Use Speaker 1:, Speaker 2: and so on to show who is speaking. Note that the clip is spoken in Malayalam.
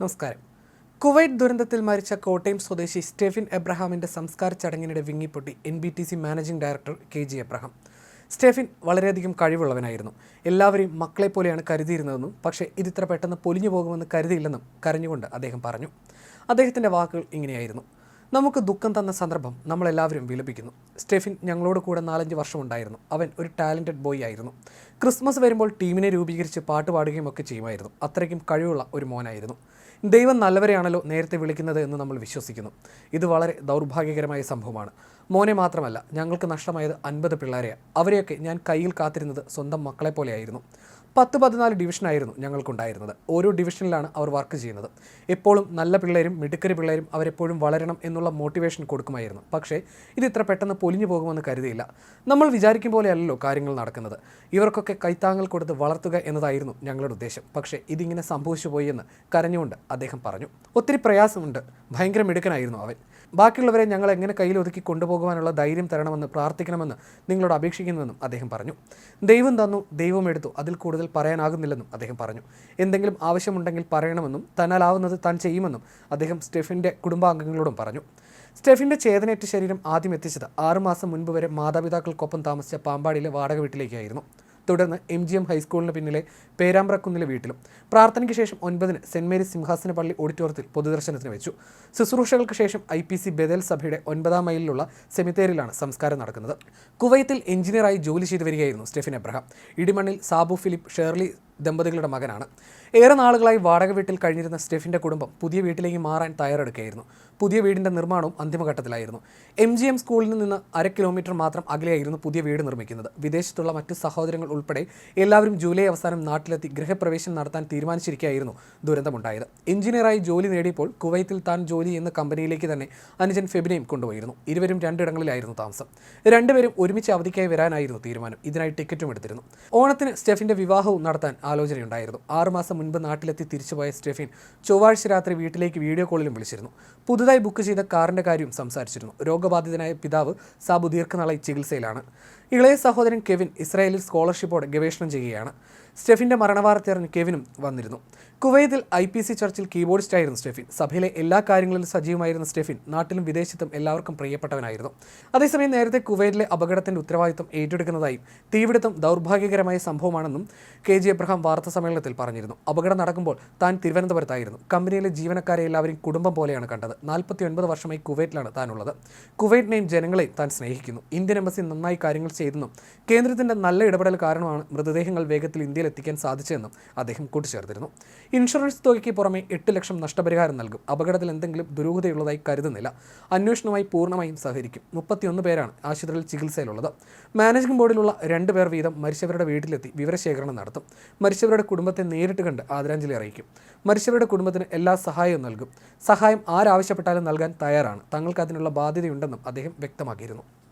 Speaker 1: നമസ്കാരം. കുവൈറ്റ് ദുരന്തത്തിൽ മരിച്ച കോട്ടയം സ്വദേശി സ്റ്റെഫിൻ എബ്രഹാമിന്റെ സംസ്കാര ചടങ്ങിനിടെ വിങ്ങിപ്പൊട്ടി N B T C managing director K G Abraham. Steffin വളരെയധികം കഴിവുള്ളവനായിരുന്നു. എല്ലാവരെയും മക്കളെ പോലെയാണ് കരുതിയിരുന്നതെന്നും പക്ഷേ ഇതിത്ര പെട്ടെന്ന് പൊലിഞ്ഞു പോകുമെന്ന് കരുതിയില്ലെന്നും കരഞ്ഞുകൊണ്ട് അദ്ദേഹം പറഞ്ഞു. അദ്ദേഹത്തിന്റെ വാക്കുകൾ ഇങ്ങനെയായിരുന്നു. നമുക്ക് ദുഃഖം തന്ന സന്ദർഭം നമ്മളെല്ലാവരും വിലപിക്കുന്നു. സ്റ്റെഫിൻ ഞങ്ങളോട് കൂടെ നാലഞ്ച് വർഷം ഉണ്ടായിരുന്നു അവൻ ഒരു ടാലന്റഡ് ബോയ് ആയിരുന്നു. ക്രിസ്മസ് വരുമ്പോൾ ടീമിനെ രൂപീകരിച്ച് പാട്ട് പാടുകയും ഒക്കെ ചെയ്യുമായിരുന്നു. അത്രയ്ക്കും കഴിവുള്ള ഒരു മോനായിരുന്നു. ദൈവം നല്ലവരെയാണല്ലോ നേരത്തെ വിളിക്കുന്നത് എന്ന് നമ്മൾ വിശ്വസിക്കുന്നു. ഇത് വളരെ ദൗർഭാഗ്യകരമായ സംഭവമാണ്. മോനെ മാത്രമല്ല ഞങ്ങൾക്ക് നഷ്ടമായത് അൻപത് പിള്ളേരെയാണ് അവരെയൊക്കെ ഞാൻ കയ്യിൽ കാത്തിരുന്നത് സ്വന്തം മക്കളെ പോലെയായിരുന്നു പത്ത് പതിനാല് ഡിവിഷനായിരുന്നു ഞങ്ങൾക്കുണ്ടായിരുന്നത്. ഓരോ ഡിവിഷനിലാണ് അവർ വർക്ക് ചെയ്യുന്നത്. എപ്പോഴും നല്ല പിള്ളേരും മിടുക്കരി പിള്ളേരും അവരെപ്പോഴും വളരണം എന്നുള്ള മോട്ടിവേഷൻ കൊടുക്കുമായിരുന്നു. പക്ഷേ ഇത് ഇത്ര പെട്ടെന്ന് പൊലിഞ്ഞു പോകുമെന്ന് കരുതിയില്ല. നമ്മൾ വിചാരിക്കും പോലെയല്ലല്ലോ കാര്യങ്ങൾ നടക്കുന്നത്. ഇവർക്കൊക്കെ കൈത്താങ്ങൽ കൊടുത്ത് വളർത്തുക എന്നതായിരുന്നു ഞങ്ങളുടെ ഉദ്ദേശം. പക്ഷേ ഇതിങ്ങനെ സംഭവിച്ചു പോയി എന്ന് കരഞ്ഞുകൊണ്ട് അദ്ദേഹം പറഞ്ഞു ഒത്തിരി പ്രയാസമുണ്ട്. ഭയങ്കര മിടുക്കനായിരുന്നു അവൻ. ബാക്കിയുള്ളവരെ ഞങ്ങൾ എങ്ങനെ കയ്യിലൊതുക്കി കൊണ്ടുപോകുവാനുള്ള ധൈര്യം തരണമെന്ന് പ്രാർത്ഥിക്കണമെന്ന് നിങ്ങളോട് അപേക്ഷിക്കുന്നുവെന്നും അദ്ദേഹം പറഞ്ഞു. ദൈവം തന്നു ദൈവം എടുത്തു. അതിൽ കൂടുതൽ പറയാനാകുന്നില്ലെന്നും അദ്ദേഹം പറഞ്ഞു. എന്തെങ്കിലും ആവശ്യമുണ്ടെങ്കിൽ പറയണമെന്നും തന്നാലാവുന്നത് താൻ ചെയ്യുമെന്നും അദ്ദേഹം സ്റ്റെഫിന്റെ കുടുംബാംഗങ്ങളോടും പറഞ്ഞു. സ്റ്റെഫിന്റെ ചേതനേറ്റ ശരീരം ആദ്യം എത്തിച്ചത് ആറുമാസം മുൻപ് വരെ മാതാപിതാക്കൾക്കൊപ്പം താമസിച്ച പാമ്പാടിയിലെ വാടക വീട്ടിലേക്കായിരുന്നു. തുടർന്ന് എം ജി എം ഹൈസ്കൂളിന് പിന്നിലെ പേരാമ്പ്രക്കുന്നിലെ വീട്ടിലും. പ്രാർത്ഥനയ്ക്ക് ശേഷം ഒൻപതിന് സെന്റ് മേരീസ് സിംഹാസന പള്ളി ഓഡിറ്റോറിയത്തിൽ പൊതുദർശനത്തിന് വെച്ചു. ശുശ്രൂഷകൾക്ക് ശേഷം ഐ പി സി ബദൽ സഭയുടെ ഒൻപതാം മൈലിലുള്ള സെമിത്തേരിയിലാണ് സംസ്കാരം നടക്കുന്നത്. കുവൈത്തിൽ എഞ്ചിനീയറായി ജോലി ചെയ്തു വരികയായിരുന്നു സ്റ്റെഫിൻ എബ്രഹാം. ഇടിമണ്ണിൽ സാബു ഫിലിപ്പ് ഷേർലി ദമ്പതികളുടെ മകനാണ്. ഏറെ നാളുകളായി വാടക വീട്ടിൽ കഴിഞ്ഞിരുന്ന സ്റ്റെഫിന്റെ കുടുംബം പുതിയ വീട്ടിലേക്ക് മാറാൻ തയ്യാറെടുക്കുകയായിരുന്നു പുതിയ വീടിന്റെ നിർമ്മാണവും അന്തിമഘട്ടത്തിലായിരുന്നു. എം ജി എം സ്കൂളിൽ നിന്ന് അര കിലോമീറ്റർ മാത്രം അകലെയായിരുന്നു പുതിയ വീട് നിർമ്മിക്കുന്നത്. വിദേശത്തുള്ള മറ്റ് സഹോദരങ്ങൾ ഉൾപ്പെടെ എല്ലാവരും ജൂലൈ അവസാനം നാട്ടിലെത്തി ഗൃഹപ്രവേശനം നടത്താൻ തീരുമാനിച്ചിരിക്കുകയായിരുന്നു ദുരന്തമുണ്ടായത്. എഞ്ചിനീയറായി ജോലി നേടിയപ്പോൾ കുവൈത്തിൽ താൻ ജോലി ചെയ്യുന്ന കമ്പനിയിലേക്ക് തന്നെ അനുജൻ ഫെബിനെയും കൊണ്ടുപോയിരുന്നു. ഇരുവരും രണ്ടിടങ്ങളിലായിരുന്നു താമസം. രണ്ടുപേരും ഒരുമിച്ച് അവധിക്കായി വരാനായിരുന്നു തീരുമാനം. ഇതിനായി ടിക്കറ്റും എടുത്തിരുന്നു. ഓണത്തിന് സ്റ്റെഫിന്റെ വിവാഹവും നടത്താൻ ആലോചനയുണ്ടായിരുന്നു. ആറുമാസം മുൻപ് നാട്ടിലെത്തി തിരിച്ചുപോയ സ്റ്റെഫിൻ ചൊവ്വാഴ്ച രാത്രി വീട്ടിലേക്ക് വീഡിയോ കോളിലും വിളിച്ചിരുന്നു. പുതുതായി ബുക്ക് ചെയ്ത കാറിന്റെ കാര്യവും സംസാരിച്ചിരുന്നു. രോഗബാധിതനായ പിതാവ് സാബു ദീർഘനാളായി ചികിത്സയിലാണ്. ഇളയ സഹോദരൻ കെവിൻ ഇസ്രായേലിൽ സ്കോളർഷിപ്പോടെ ഗവേഷണം ചെയ്യുകയാണ്. സ്റ്റെഫിന്റെ മരണവാർത്ത അറിഞ്ഞ് കെവിനും വന്നിരുന്നു. കുവൈത്തിൽ ഐ പി സി ചർച്ചിൽ കീബോർഡിസ്റ്റായിരുന്നു സ്റ്റെഫിൻ. സഭയിലെ എല്ലാ കാര്യങ്ങളിലും സജീവമായിരുന്ന സ്റ്റെഫിൻ നാട്ടിലും വിദേശത്തും എല്ലാവർക്കും പ്രിയപ്പെട്ടവനായിരുന്നു. അതേസമയം നേരത്തെ കുവൈറ്റിലെ അപകടത്തിന്റെ ഉത്തരവാദിത്വം ഏറ്റെടുക്കുന്നതായും തീപിടുത്തം ദൗർഭാഗ്യകരമായ സംഭവമാണെന്നും കെ ജി എബ്രഹാം വാർത്താ സമ്മേളനത്തിൽ പറഞ്ഞിരുന്നു. അപകടം നടക്കുമ്പോൾ താൻ തിരുവനന്തപുരത്തായിരുന്നു. കമ്പനിയിലെ ജീവനക്കാരെ എല്ലാവരും കുടുംബം പോലെയാണ് കണ്ടത്. നാൽപ്പത്തി ഒൻപത് വർഷമായി കുവൈറ്റിലാണ് താനുള്ളത്. കുവൈറ്റിനെയും ജനങ്ങളെയും താൻ സ്നേഹിക്കുന്നു. ഇന്ത്യൻ എംബസി നന്നായി കാര്യങ്ങൾ ചെയ്തെന്നും കേന്ദ്രത്തിന്റെ നല്ല ഇടപെടൽ കാരണമാണ് മൃതദേഹങ്ങൾ വേഗത്തിൽ ഇന്ത്യയിൽ എത്തിക്കാൻ സാധിച്ചതെന്നും അദ്ദേഹം കൂട്ടിച്ചേർത്തിരുന്നു. ഇൻഷുറൻസ് തുകയ്ക്ക് പുറമെ എട്ട് ലക്ഷം നഷ്ടപരിഹാരം നൽകും. അപകടത്തിൽ എന്തെങ്കിലും ദുരൂഹതയുള്ളതായി കരുതുന്നില്ല. അന്വേഷണവുമായി പൂർണമായും സഹകരിക്കും. മുപ്പത്തിയൊന്ന് പേരാണ് ആശുപത്രിയിൽ ചികിത്സയിലുള്ളത്. മാനേജിംഗ് ബോർഡിലുള്ള രണ്ട് പേർ വീതം മരിച്ചവരുടെ വീട്ടിലെത്തി വിവരശേഖരണം നടത്തും. മരിച്ചവരുടെ കുടുംബത്തെ നേരിട്ട് കണ്ട് ആദരാഞ്ജലി അറിയിക്കും മരിച്ചവരുടെ കുടുംബത്തിന് എല്ലാ സഹായവും നൽകും. സഹായം ആരാവശ്യപ്പെട്ടാലും നൽകാൻ തയ്യാറാണ്. തങ്ങൾക്ക് അതിനുള്ള ബാധ്യതയുണ്ടെന്നും അദ്ദേഹം വ്യക്തമാക്കിയിരുന്നു.